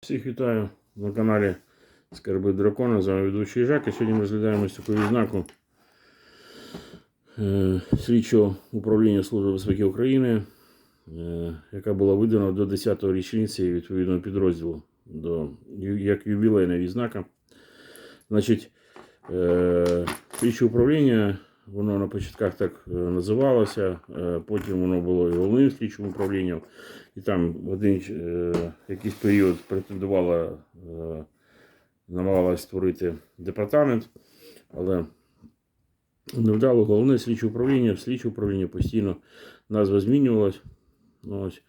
Всіх вітаю на каналі Скарби Дракона. З вами ведучий Жак. І сьогодні ми розглядаємо ось таку відзнаку е, слідчого управління Служби безпеки України, е, яка була видана до 10-го річниці відповідного підрозділу до, як ювілейна відзнака. Значить, е, слідче управління, воно на початках так е, називалося, е, потім воно було і головним слідчим управлінням. І там в один е, якийсь період претендувала, намагалась створити департамент, але невдало головне слідче управління, слідче управління постійно назва змінювалась. Ось.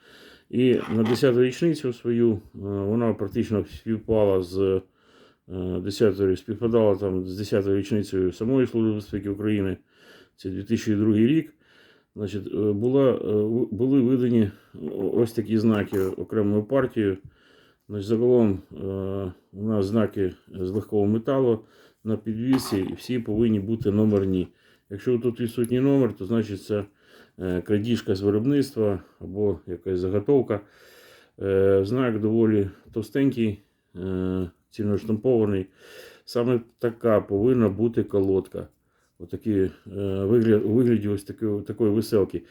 І на 10-ту річницю свою вона практично співпала з е, 10-ю, співпадала там з 10-ю річницею самої Служби безпеки України. Це 2002 рік. Значить, е, була, е, були видані ось такі знаки окремою партією. Значить, загалом е, у нас знаки з легкого металу на підвісі, і всі повинні бути номерні. Якщо тут відсутній номер, то значить це крадіжка з виробництва або якась заготовка. Знак доволі товстенький, цільноштампований. Саме така повинна бути колодка. Отакі е, вигляд, у вигляді ось такої, такої веселки.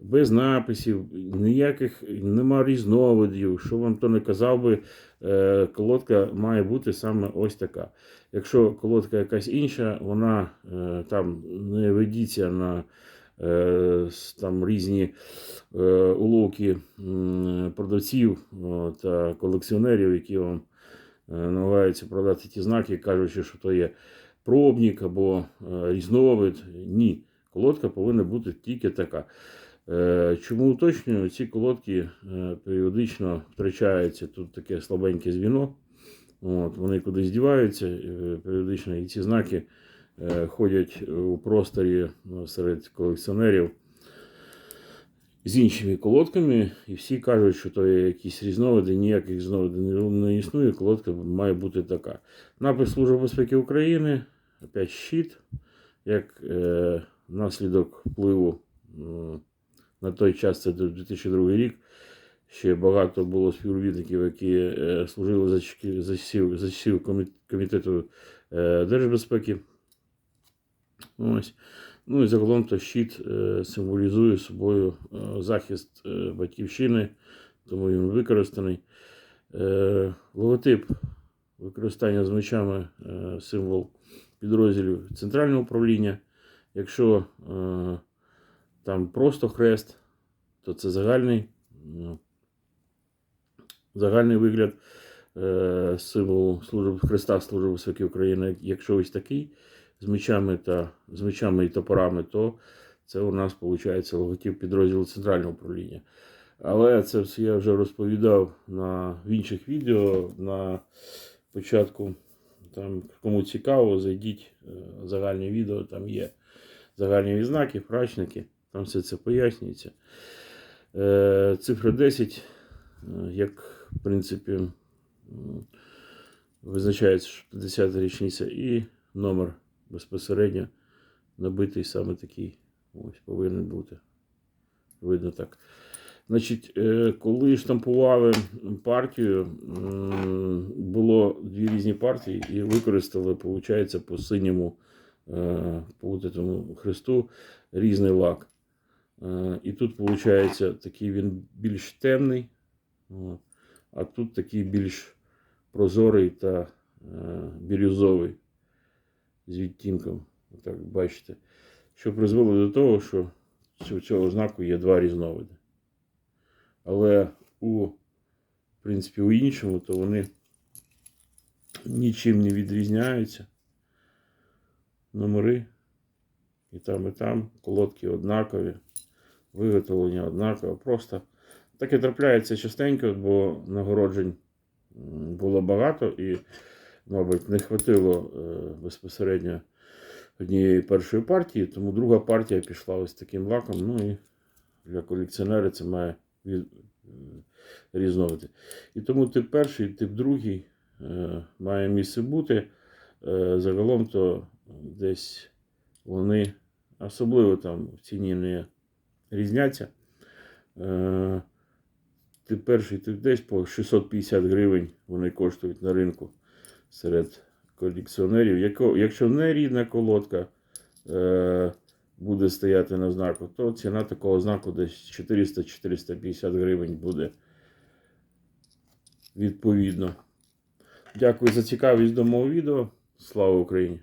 Без написів, ніяких нема різновидів. Що вам то не казав би, е, колодка має бути саме ось така. Якщо колодка якась інша, вона е, там не ведіться на там різні уловки продавців та колекціонерів, які вам намагаються продати ті знаки, кажучи, що то є пробник або е, різновид. Ні, колодка повинна бути тільки така. Е, Чому уточнюю, ці колодки е, періодично втрачаються. Тут таке слабеньке звіно. От, вони кудись діваються періодично, і ці знаки ходять у просторі ну, серед колекціонерів з іншими колодками, і всі кажуть, що то є якісь різновиди, ніяких різновидів не існує, колодка має бути така. Напис Служби безпеки України, опять щит, як е, наслідок впливу м, на той час, це 2002 рік. Ще багато було співробітників, які е, служили за, за, часів, за комі- комітету е, держбезпеки. Ось. Ну і загалом то щит е, символізує собою е, захист е, батьківщини, тому він використаний. Е, логотип використання з мечами е, символ підрозділів центрального управління. Якщо е, там просто хрест, то це загальний, ну, загальний вигляд е, символу служби Христа Служби безпеки України. Якщо ось такий з мечами та з мечами і топорами, то це у нас виходить логотип підрозділу центрального управління. Але це все я вже розповідав на в інших відео на початку. Там, кому цікаво, зайдіть е, загальні відео, там є загальні відзнаки, прачники, там все це пояснюється. Е, Цифра 10, е, як в принципі, визначається, що 50 річниця і номер безпосередньо набитий саме такий. Ось повинен бути. Видно так. Значить, е, коли штампували партію, було дві різні партії і використали, виходить, по синьому е, по этому хресту різний лак. Е, І тут, виходить, такий він більш темний, а тут такий більш прозорий та е, бірюзовий з відтінком. Отак бачите. Що призвело до того, що у цього знаку є два різновиди. Але у, в принципі, у іншому, то вони нічим не відрізняються. Номери і там, і там, колодки однакові, виготовлення однакове. Просто таке трапляється частенько, бо нагороджень було багато і, мабуть, не хватило е, безпосередньо однієї першої партії, тому друга партія пішла ось таким лаком. Ну і для колекціонера це має різновиди. І тому тип перший, тип другий е, має місце бути. Е, загалом то десь вони особливо там в ціні не різняться. Е, ти перший, ти десь по 650 гривень вони коштують на ринку серед колекціонерів. Якщо не рідна колодка е, буде стояти на знаку, то ціна такого знаку десь 400-450 гривень буде відповідно. Дякую за цікавість до мого відео. Слава Україні!